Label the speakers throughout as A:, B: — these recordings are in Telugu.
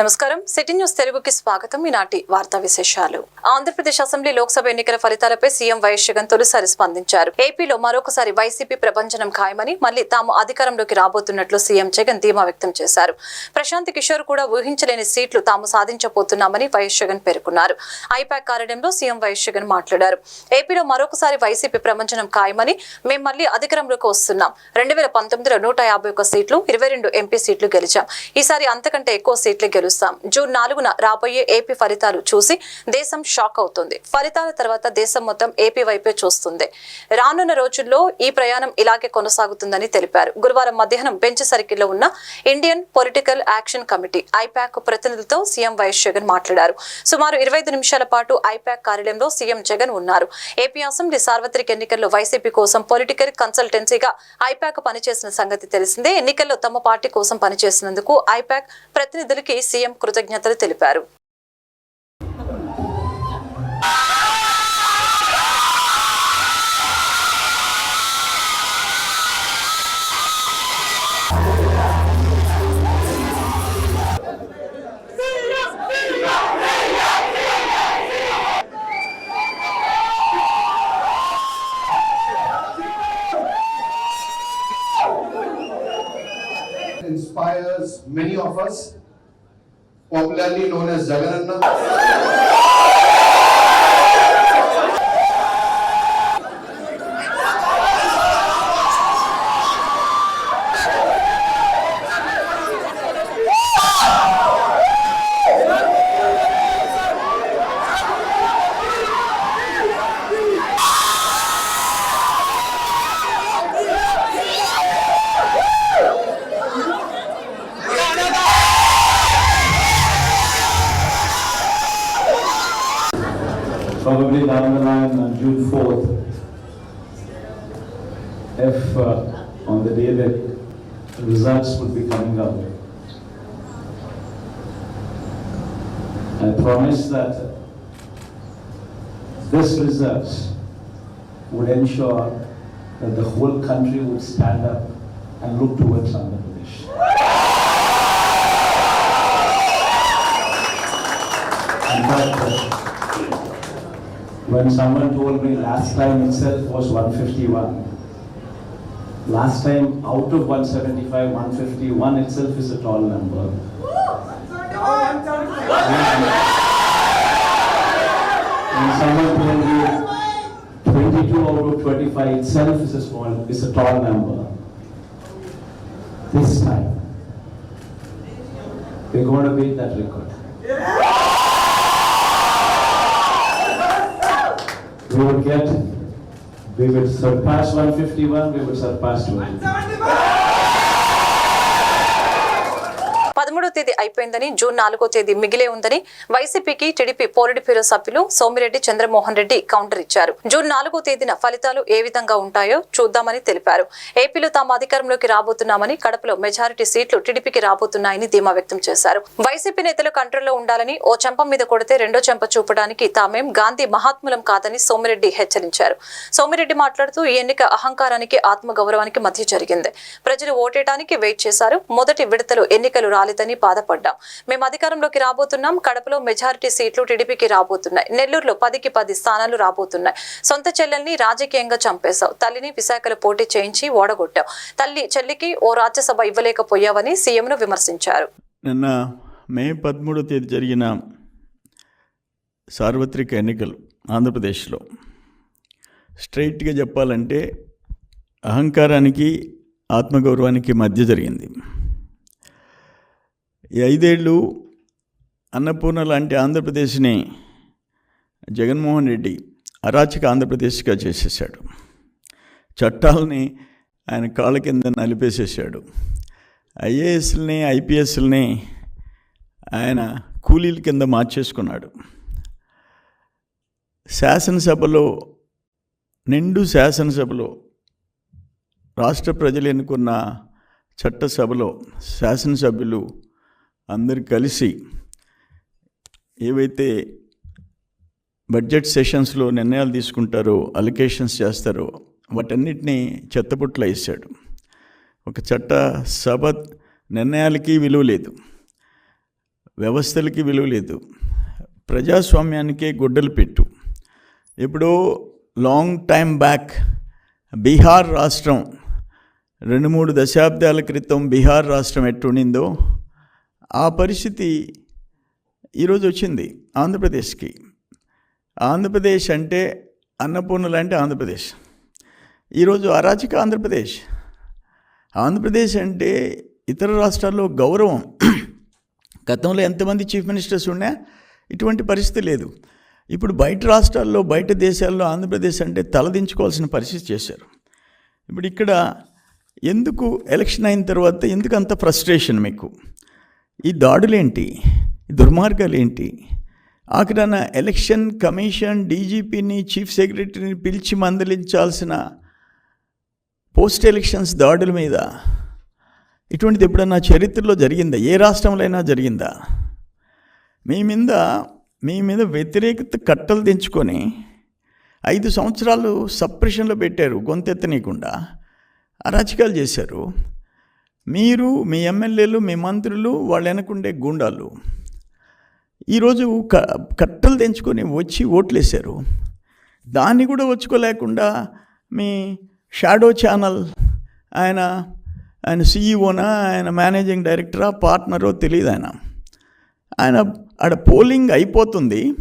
A: నమస్కారం. సిటీ న్యూస్ తెలుగుకి స్వాగతం. ఈనాటి వార్తా విశేషాలు. ఆంధ్రప్రదేశ్ అసెంబ్లీ లోక్సభ ఎన్నికల ఫలితాలపై సీఎం వైఎస్ జగన్ తొలిసారి స్పందించారు. ఏపీలో మరొకసారి వైసీపీ ప్రపంచనం ఖాయమని మళ్ళీ తాము అధికారంలోకి రాబోతున్నట్లు సీఎం జగన్ ధీమా వ్యక్తం చేశారు. ప్రశాంత్ కిషోర్ కూడా ఊహించలేని సీట్లు తాము సాధించబోతున్నామని వైఎస్ జగన్ పేర్కొన్నారు. ఐపాక్ కార్యాలయంలో సీఎం వైఎస్ జగన్ మాట్లాడారు. ఏపీలో మరొకసారి వైసీపీ ప్రపంచనం ఖాయమని మేము మళ్ళీ అధికారంలోకి వస్తున్నాం. రెండు వేల పంతొమ్మిదిలో నూట యాభై ఒక్క సీట్లు ఇరవై రెండు ఎంపీ సీట్లు గెలిచాం. ఈసారి అంతకంటే ఎక్కువ సీట్లు గెలుస్తాం జూన్ నాలుగున రాబోయే ఏపీ ఫలితాలు చూసి దేశం షాక్ అవుతుంది. ఫలితాల తర్వాత దేశం మొత్తం ఏపీ వైపే చూస్తుంది. రానున్న రోజుల్లో ఈ ప్రయాణం ఇలాగే కొనసాగుతుందని తెలిపారు. గురువారం మధ్యాహ్నం బెంచ్ సర్కిల్లో ఉన్న Indian political action committee IPAC ప్రతినిధులతో సీఎం వైఎస్ జగన్ మాట్లాడారు. సుమారు ఇరవై ఐదు నిమిషాల పాటు ఐపాక్ కార్యాలయంలో సీఎం జగన్ ఉన్నారు. ఏపీ అసెంబ్లీ సార్వత్రిక ఎన్నికల్లో వైసీపీ కోసం పొలిటికల్ కన్సల్టెన్సీగా ఐపాక్ పనిచేసిన సంగతి తెలిసిందే. ఎన్నికల్లో తమ పార్టీ కోసం పనిచేసినందుకు ఐపాక్ ప్రతినిధులకి సీఎం కృతజ్ఞతలు తెలిపారు
B: inspires many of us, popularly known as Jagananna.
C: On the day that results would be coming out, I promise that this results would ensure that the whole country would stand up and look towards Andhra Pradesh. When someone told me last time itself was 151. Last time out of 175, 151 itself is a tall number. When someone told me 22 out of 25 itself is a small, is a tall number. This time, we're going to beat that record. we would get, we would surpass 151, we would surpass 250.
A: పదమూడో తేదీ అయిపోయిందని జూన్ నాలుగో తేదీ మిగిలే ఉందని వైసీపీకి టీడీపీ పోలిట్ బ్యూరో సభ్యులు సోమిరెడ్డి చంద్రమోహన్ రెడ్డి కౌంటర్ ఇచ్చారు. జూన్ నాలుగో తేదీన ఫలితాలు ఏ విధంగా ఉంటాయో చూద్దామని తెలిపారు. ఏపీలో తాము అధికారంలోకి రాబోతున్నామని కడపలో మెజారిటీ సీట్లు టీడీపీకి రాబోతున్నాయని ధీమా వ్యక్తం చేశారు. వైసీపీ నేతలు కంట్రోల్లో ఉండాలని ఓ చెంప మీద కొడితే రెండో చెంప చూపడానికి తామేం గాంధీ మహాత్ములం కాదని సోమిరెడ్డి హెచ్చరించారు. సోమిరెడ్డి మాట్లాడుతూ ఈ ఎన్నిక అహంకారానికి ఆత్మగౌరవానికి మధ్య జరిగింది. ప్రజలు ఓటేయడానికి వెయిట్ చేశారు. మొదటి విడతలో ఎన్నికలు రాలేదని బాధపడ్డాం. మేము అధికారంలోకి రాబోతున్నాం. కడపలో మెజారిటీ సీట్లు టీడీపీకి రాబోతున్నాయి. నెల్లూరులో పదికి పది స్థానాలు రాబోతున్నాయి. సొంత చెల్లెల్ని రాజకీయంగా చంపేశావు. తల్లిని విశాఖలో పోటీ చేయించి ఓడగొట్టావు. తల్లి చెల్లికి ఓ రాజ్యసభ ఇవ్వలేకపోయావని సీఎంను విమర్శించారు.
D: నిన్న మే పదమూడో తేదీ జరిగిన సార్వత్రిక ఎన్నికలు ఆంధ్రప్రదేశ్లో. స్ట్రైట్గా చెప్పాలంటే అహంకారానికి ఆత్మగౌరవానికి మధ్య జరిగింది. ఈ ఐదేళ్ళు అన్నపూర్ణ లాంటి ఆంధ్రప్రదేశ్ని జగన్మోహన్ రెడ్డి అరాచక ఆంధ్రప్రదేశ్గా చేసేసాడు చట్టాలని ఆయన కాళ్ళ కింద నలిపేసేసాడు ఐఏఎస్ని ఐపీఎస్ని ఆయన కూలీల కింద మార్చేసుకున్నాడు. శాసనసభలో నిండు శాసనసభలో రాష్ట్ర ప్రజలు ఎన్నుకున్న చట్టసభలో శాసనసభ్యులు అందరు కలిసి ఏవైతే బడ్జెట్ సెషన్స్లో నిర్ణయాలు తీసుకుంటారో అలికేషన్స్ చేస్తారో వాటన్నిటినీ చెత్తపుట్ల వేసాడు. ఒక చట్ట సభ నిర్ణయాలకి విలువ లేదు వ్యవస్థలకి విలువ లేదు ప్రజాస్వామ్యానికే గుడ్డలు పెట్టు. ఇప్పుడు లాంగ్ టైం బ్యాక్ బీహార్ రాష్ట్రం రెండు మూడు దశాబ్దాల క్రితం బీహార్ రాష్ట్రం ఎట్టుండిందో ఆ పరిస్థితి ఈరోజు వచ్చింది ఆంధ్రప్రదేశ్కి. ఆంధ్రప్రదేశ్ అంటే అన్నపూర్ణ లాంటి ఆంధ్రప్రదేశ్. ఈరోజు అరాచక ఆంధ్రప్రదేశ్. ఆంధ్రప్రదేశ్ అంటే ఇతర రాష్ట్రాల్లో గౌరవం. గతంలో ఎంతమంది చీఫ్ మినిస్టర్స్ ఉన్నా ఇటువంటి పరిస్థితి లేదు. ఇప్పుడు బయట రాష్ట్రాల్లో బయట దేశాల్లో ఆంధ్రప్రదేశ్ అంటే తలదించుకోవాల్సిన పరిస్థితి చేశారు. ఇప్పుడు ఇక్కడ ఎందుకు ఎలక్షన్ అయిన తర్వాత ఎందుకు అంత ఫ్రస్ట్రేషన్ మీకు? ఈ దాడులేంటి? దుర్మార్గాలేంటి? దుర్మార్గాలు ఏంటి ఆఖరన ఎలక్షన్ కమిషన్ డీజీపీని చీఫ్ సెక్రటరీని పిలిచి మందలించాల్సిన పోస్ట్ ఎలక్షన్స్ దాడుల మీద ఇటువంటిది ఎప్పుడన్నా చరిత్రలో జరిగిందా? ఏ రాష్ట్రంలో అయినా జరిగిందా? మీ మీద మీ మీద వ్యతిరేకత కట్టలు తెంచుకొని ఐదు సంవత్సరాలు సప్రెషన్లో పెట్టారు గొంతెత్తనీయకుండా. అరాచకాలు చేశారు. మీరు మీ ఎమ్మెల్యేలు మీ మంత్రులు వాళ్ళు వెనకుండే గుండాలు. ఈరోజు క కట్టలు తెంచుకొని వచ్చి ఓట్లేశారు. దాన్ని కూడా వచ్చుకోలేకుండా మీ షాడో ఛానల్ ఆయన ఆయన సీఈఓనా ఆయన మేనేజింగ్ డైరెక్టరా పార్ట్నరో తెలియదు ఆయన. ఆయన ఆడ పోలింగ్ అయిపోతుంది.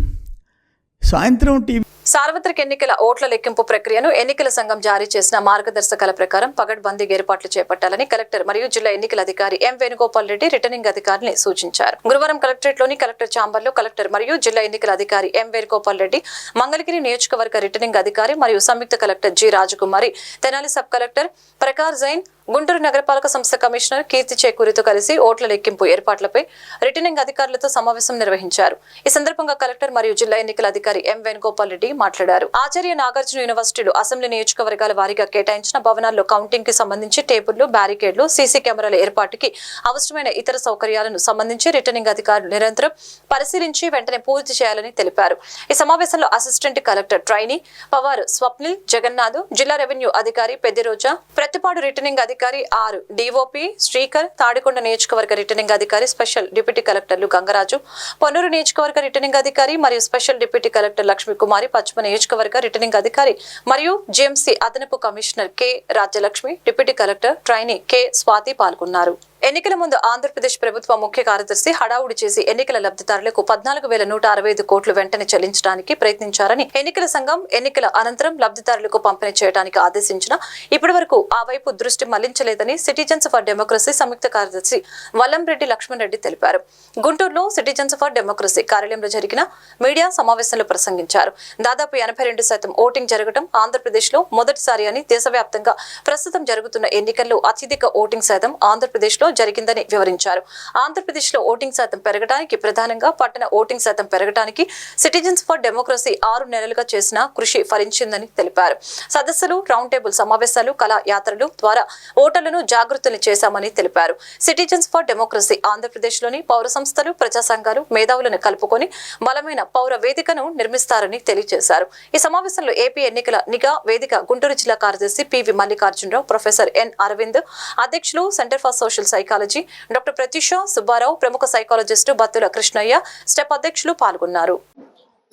D: సాయంత్రం టీవీ
A: సార్వత్రిక ఎన్నికల ఓట్ల లెక్కింపు ప్రక్రియను ఎన్నికల సంఘం జారీ చేసిన మార్గదర్శకాల ప్రకారం పగడ్బందీ ఏర్పాట్లు చేపట్టాలని కలెక్టర్ మరియు జిల్లా ఎన్నికల అధికారి ఎం వేణుగోపాల్ రెడ్డి రిటర్నింగ్ అధికారిని సూచించారు. గురువారం కలెక్టరేట్లోని కలెక్టర్ ఛాంబర్లో కలెక్టర్ మరియు జిల్లా ఎన్నికల అధికారి ఎం వేణుగోపాల్ రెడ్డి మంగళగిరి నియోజకవర్గ రిటర్నింగ్ అధికారి మరియు సంయుక్త collector G Rajakumari Tenali sub collector Prakhar Jain Guntur నగరపాలక సంస్థ కమిషనర్ కీర్తి చేకూరితో కలిసి ఓట్ల లెక్కింపు ఏర్పాట్లపై రిటర్నింగ్ అధికారులతో సమావేశం నిర్వహించారు. ఈ సందర్భంగా కలెక్టర్ మరియు జిల్లా ఎన్నికల అధికారి ఎం వేణుగోపాల్ రెడ్డి మాట్లాడారు. ఆచార్య నాగార్జున యూనివర్సిటీలు అసెంబ్లీ నియోజకవర్గాల వారీగా కేటాయించిన భవనాల్లో కౌంటింగ్కి సంబంధించి టేబుళ్ళు బ్యారికేడ్లు సీసీ కెమెరాల ఏర్పాటుకి అవసరమైన ఇతర సౌకర్యాలను సంబంధించి రిటర్నింగ్ అధికారులు నిరంతరం పరిశీలించి వెంటనే పూర్తి చేయాలని తెలిపారు. ఈ సమావేశంలో assistant collector trainee Pawar Swapnil Jagannath జిల్లా రెవెన్యూ అధికారి పెద్దిరోజా ప్రతిపాడు రిటర్నింగ్ అధికారి ఆర్ డిఓపి శ్రీకర్ తాడికొండ నియోజకవర్గ రిటర్నింగ్ అధికారి స్పెషల్ డిప్యూటీ కలెక్టర్లు గంగరాజు పొన్నూరు నియోజకవర్గ రిటర్నింగ్ అధికారి మరియు స్పెషల్ డిప్యూటీ కలెక్టర్ లక్ష్మీకుమారి పశ్చిమ నియోజకవర్గ రిటర్నింగ్ అధికారి మరియు జేఎంసీ అదనపు commissioner K Rajyalakshmi deputy collector trainee K Swathi పాల్గొన్నారు. ఎన్నికల ముందు ఆంధ్రప్రదేశ్ ప్రభుత్వ ముఖ్య కార్యదర్శి హడావుడి చేసి ఎన్నికల లబ్ధిదారులకు పద్నాలుగు వేల నూట అరవై ఐదు కోట్లు వెంటనే చెల్లించడానికి ప్రయత్నించారని ఎన్నికల సంఘం ఎన్నికల అనంతరం లబ్ధిదారులకు పంపిణీ చేయడానికి ఆదేశించిన ఇప్పటి వరకు ఆ వైపు దృష్టి మళ్ళించలేదని సిటిజన్స్ ఫర్ డెమోక్రసీ సంయుక్త కార్యదర్శి వల్లంరెడ్డి లక్ష్మణ్ రెడ్డి తెలిపారు. గుంటూరులో సిటిజన్స్ ఫర్ డెమోక్రసీ కార్యాలయంలో జరిగిన మీడియా సమావేశంలో ప్రసంగించారు. దాదాపు ఎనభై రెండు శాతం ఓటింగ్ జరగడం ఆంధ్రప్రదేశ్లో మొదటిసారి అని దేశవ్యాప్తంగా ప్రస్తుతం జరుగుతున్న ఎన్నికల్లో అత్యధిక ఓటింగ్ శాతం ఆంధ్రప్రదేశ్ లో జరిగిందని వివరించారు. ఆంధ్రప్రదేశ్లో ఓటింగ్ శాతం పెరగడానికి ప్రధానంగా పట్టణ ఓటింగ్ శాతం పెరగడానికి సిటిజన్స్ ఫర్ డెమోక్రసీ ఆరు నెలలుగా చేసిన కృషి ఫలించిందని తెలిపారు. సదస్సులు రౌండ్ టేబుల్ సమావేశాలు కళా యాత్రలు ద్వారా ఓటర్లను జాగృతులు చేశామని తెలిపారు. సిటిజన్స్ ఫర్ డెమోక్రసీ ఆంధ్రప్రదేశ్లోని పౌర సంస్థలు ప్రజా సంఘాలు మేధావులను కలుపుకొని బలమైన పౌర వేదికను నిర్మిస్తారని తెలియజేశారు. ఈ సమావేశంలో ఏపీ ఎన్నికల నిఘా వేదిక గుంటూరు జిల్లా కార్యదర్శి PV Mallikarjunarao professor N Aravind అధ్యక్షులు centre for social psychology. Doctor Pratyusha Subbarao ప్రముఖ సైకాలజిస్టు బత్తుల కృష్ణయ్య స్టెప్ అధ్యక్షులు పాల్గొన్నారు.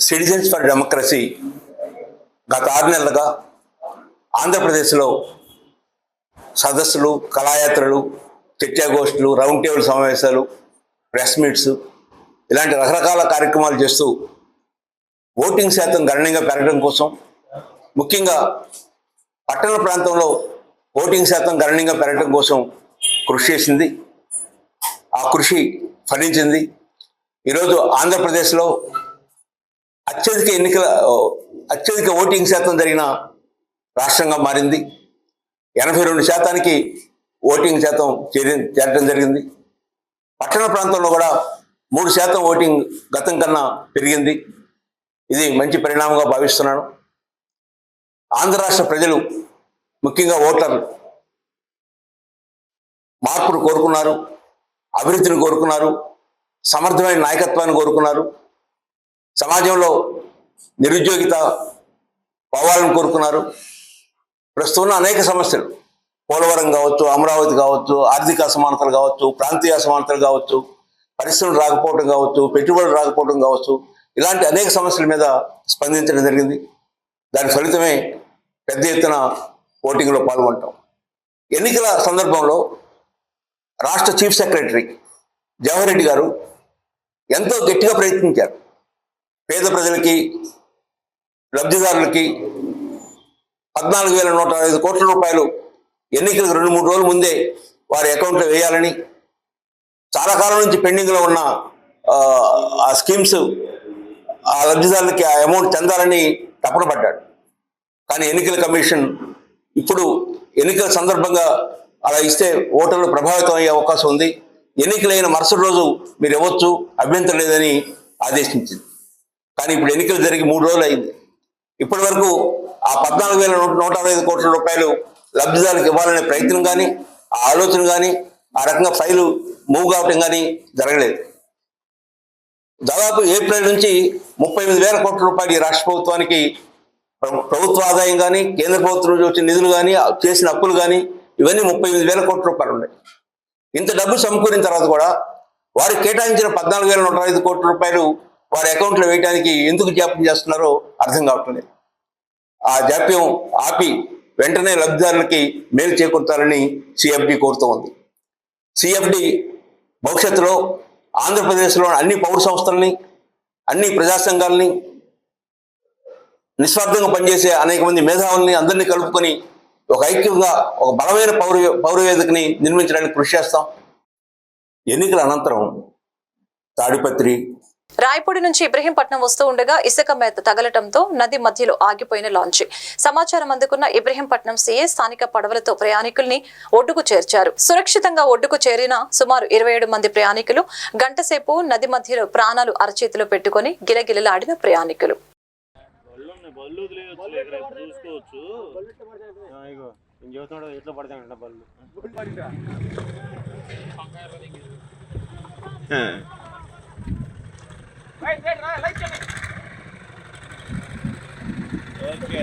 E: సిటిజన్స్ ఫర్ డెమోక్రసీ గత ఆరు నెలలుగా ఆంధ్రప్రదేశ్లో సదస్సులు కళాయాత్రలు చర్చాగోష్ఠులు రౌండ్ టేబుల్ సమావేశాలు ప్రెస్ మీట్స్ ఇలాంటి రకరకాల కార్యక్రమాలు చేస్తూ ఓటింగ్ శాతం గణనీయంగా పెరగడం కోసం ముఖ్యంగా పట్టణ ప్రాంతంలో ఓటింగ్ శాతం గణనీయంగా పెరగడం కోసం కృషి చేసింది. ఆ కృషి ఫలించింది. ఈరోజు ఆంధ్రప్రదేశ్లో అత్యధిక ఎన్నికల అత్యధిక ఓటింగ్ శాతం జరిగిన రాష్ట్రంగా మారింది. ఎనభై రెండు శాతానికి ఓటింగ్ శాతం చేరి చేరడం జరిగింది. పట్టణ ప్రాంతంలో కూడా మూడు శాతం ఓటింగ్ గతం కన్నా పెరిగింది. ఇది మంచి పరిణామంగా భావిస్తున్నాను. ఆంధ్ర రాష్ట్ర ప్రజలు ముఖ్యంగా ఓటర్లు మార్పును కోరుకున్నారు అభివృద్ధిని కోరుకున్నారు సమర్థమైన నాయకత్వాన్ని కోరుకున్నారు. సమాజంలో నిరుద్యోగిత పోవాలని కోరుకున్నారు. ప్రస్తుతం ఉన్న అనేక సమస్యలు పోలవరం కావచ్చు అమరావతి కావచ్చు ఆర్థిక అసమానతలు కావచ్చు ప్రాంతీయ అసమానతలు కావచ్చు పరిశ్రమలు రాకపోవడం కావచ్చు పెట్టుబడులు రాకపోవడం కావచ్చు ఇలాంటి అనేక సమస్యల మీద స్పందించడం జరిగింది. దాని ఫలితమే పెద్ద ఎత్తున ఓటింగ్లో పాల్గొంటాం. ఎన్నికల సందర్భంలో రాష్ట్ర చీఫ్ సెక్రటరీ జవహర్ రెడ్డి గారు ఎంతో గట్టిగా ప్రయత్నించారు. పేద ప్రజలకి లబ్ధిదారులకి పద్నాలుగు వేల నూట ఐదు కోట్ల రూపాయలు ఎన్నికలకు రెండు మూడు రోజుల ముందే వారి అకౌంట్లో వేయాలని చాలా కాలం నుంచి పెండింగ్లో ఉన్న ఆ, ఆ స్కీమ్స్ ఆ లబ్ధిదారులకి ఆ అమౌంట్ చెందాలని తపన పడ్డాడు. కానీ ఎన్నికల కమిషన్ ఇప్పుడు ఎన్నికల సందర్భంగా అలా ఇస్తే ఓటర్లు ప్రభావితం అయ్యే అవకాశం ఉంది. ఎన్నికలైన మరుసటి రోజు మీరు ఇవ్వచ్చు అభ్యంతరం లేదని ఆదేశించింది. కానీ ఇప్పుడు ఎన్నికలు జరిగి మూడు రోజులు అయింది. ఇప్పటి వరకు ఆ పద్నాలుగు వేల నూట అరవై ఐదు కోట్ల రూపాయలు లబ్ధిదారులకు ఇవ్వాలనే ప్రయత్నం కానీ ఆ ఆలోచన కానీ ఆ రకంగా ఫైలు మూవ్ కావటం కానీ జరగలేదు. దాదాపు ఏప్రిల్ నుంచి ముప్పై ఎనిమిది వేల కోట్ల రూపాయలు రాష్ట్ర ప్రభుత్వానికి ప్రభుత్వ ఆదాయం కానీ కేంద్ర ప్రభుత్వం నుంచి వచ్చిన నిధులు కానీ చేసిన అప్పులు కానీ ఇవన్నీ ముప్పై ఎనిమిది వేల కోట్ల రూపాయలు ఉన్నాయి. ఇంత డబ్బు సమకూరిన తర్వాత కూడా వారికి కేటాయించిన పద్నాలుగు వేల నూట ఐదు కోట్ల రూపాయలు వారి అకౌంట్లో వేయడానికి ఎందుకు జాప్యం చేస్తున్నారో అర్థం కావటం లేదు ఆ జాప్యం ఆపి వెంటనే లబ్ధిదారులకి మేలు చేకూర్చాలని సిఎఫ్డి కోరుతూ ఉంది. సిఎఫ్డి భవిష్యత్తులో ఆంధ్రప్రదేశ్లో అన్ని పౌర సంస్థల్ని అన్ని ప్రజా సంఘాలని నిస్వార్థంగా పనిచేసే అనేక మంది మేధావుల్ని అందరినీ కలుపుకొని ఒక ఐక్యంగా ఒక బలమైన పౌర పౌరవేదికని నిర్మించడానికి కృషి చేస్తాం. ఎన్నికల అనంతరం తాడిపత్రి
A: రాయపూడి నుంచి ఇబ్రహీంపట్నం వస్తూ ఉండగా ఇసుక మేత తగలటంతో నది మధ్యలో ఆగిపోయిన లాంచ్. సమాచారం అందుకున్న ఇబ్రహీంపట్నం సీఏ స్థానిక పడవలతో ప్రయాణికుల్ని ఒడ్డుకు చేర్చారు. సురక్షితంగా ఒడ్డుకు చేరిన సుమారు ఇరవై ఏడు మంది ప్రయాణికులు గంటసేపు నది మధ్యలో ప్రాణాలు అరచేతిలో పెట్టుకుని గిలగిలలాడిన ప్రయాణికులు.
F: బళ్ళు వదిలేయచ్చు చూసుకోవచ్చు. ఇగో నేను చెబుతున్నాడు ఎట్లా పడతాయంట బళ్ళు ఓకే.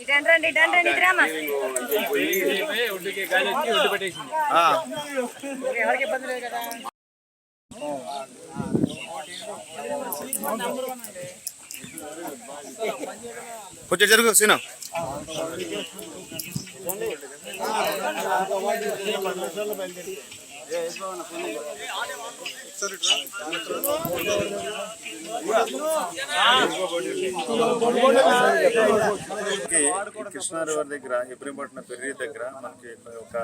G: ఇటండి రండి ఇటండి రండి ఇటురామా ఎవరికి ఇబ్బంది లేదు కదా
H: కొంచెం జరుగు సీనా. కృష్ణా రివర్ దగ్గర ఇబ్రహీంపట్నం పెర్రీ దగ్గర మనకి ఒక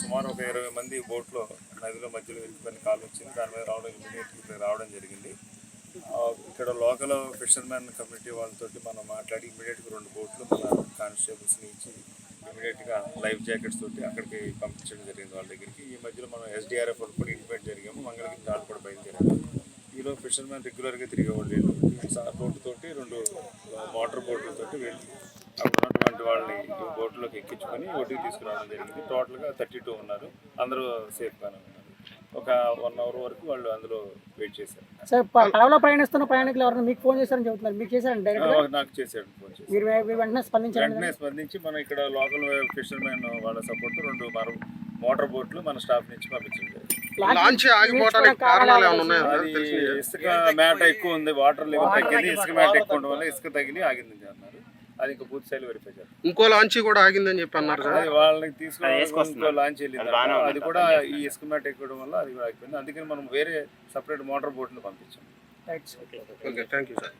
H: సుమారు ఒక ఇరవై మంది బోట్లో నదిలో మధ్యలో ఇరుక్కుని కాలు వచ్చింది. దాని మీద రావడం ఇమీడియట్ రావడం జరిగింది. ఇక్కడ లోకల్ ఫిషర్మెన్ కమ్యూనిటీ వాళ్ళతో మనం మాట్లాడి ఇమీడియట్గా రెండు బోట్లు మన కానిస్టేబుల్స్ని ఇచ్చి ఇమీడియట్గా లైఫ్ జాకెట్స్ తోటి అక్కడికి పంపించడం జరిగింది వాళ్ళ దగ్గరికి. ఈ మధ్యలో మనం ఎస్డిఆర్ఎఫ్ వాళ్ళు కూడా ఇంటిమేట్ జరిగాము. మంగళగిరి దాడి కూడా బయలుదేరాము. ఈలో ఫిషర్మెన్ రెగ్యులర్గా తిరిగేవాళ్ళు వీళ్ళు. బోటుతోటి రెండు మోటార్ బోట్లతోటి వెళ్ళి. అక్కడ ఉన్నటువంటి వాళ్ళని బోట్లోకి ఎక్కించుకొని ఒడ్డుకి తీసుకురావడం జరిగింది. టోటల్గా థర్టీ టూ ఉన్నారు. అందరూ సేఫ్గానే ఒక వన్ అవర్ వరకు వాళ్ళు అందులో వెయిట్ చేశారు.
I: సార్ పడవలో ప్రయాణిస్తున్న ప్రయాణికులు ఎవరైనా మీకు ఫోన్ చేశారని చెబుతున్నారు. మీకు చేశారండి డైరెక్ట్
H: నాకు చేశాడు ఫోన్ చేసి
I: మీరు వెంటనే స్పందించారండి
H: వెంటనే స్పందించి మనం ఇక్కడ లోకల్ ఫిషర్మెన్ వాళ్ళ సపోర్ట్ రెండు మరో మోటార్ బోట్లు మన స్టాఫ్ నుంచి పంపించండి
I: లాంచ్ ఆగిపోవడానికి కారణాలు ఏమైనా ఉన్నాయా?
H: అది ఇసుక మేట ఎక్కువ ఉంది వాటర్ లెవెల్ తగ్గింది ఇసుక మేట ఎక్కువ ఉండడం వల్ల ఇసుక తగిలి ఆగింది అన్నారు అది ఇంకా పూర్తి స్థాయిలో వెరిఫై చేస్తారు
J: ఇంకో లాంచీ కూడా ఆగిందని చెప్పి అన్నారు కదా.
H: అది వాళ్ళని తీసుకుని లాంచ్ వెళ్ళింది అది కూడా ఈ ఇసుక మేట ఎక్కడం వల్ల అది కూడా ఆగిపోయింది అందుకని మనం వేరే సపరేట్ మోటార్ బోట్ని పంపించాం.
B: Okay thank you sir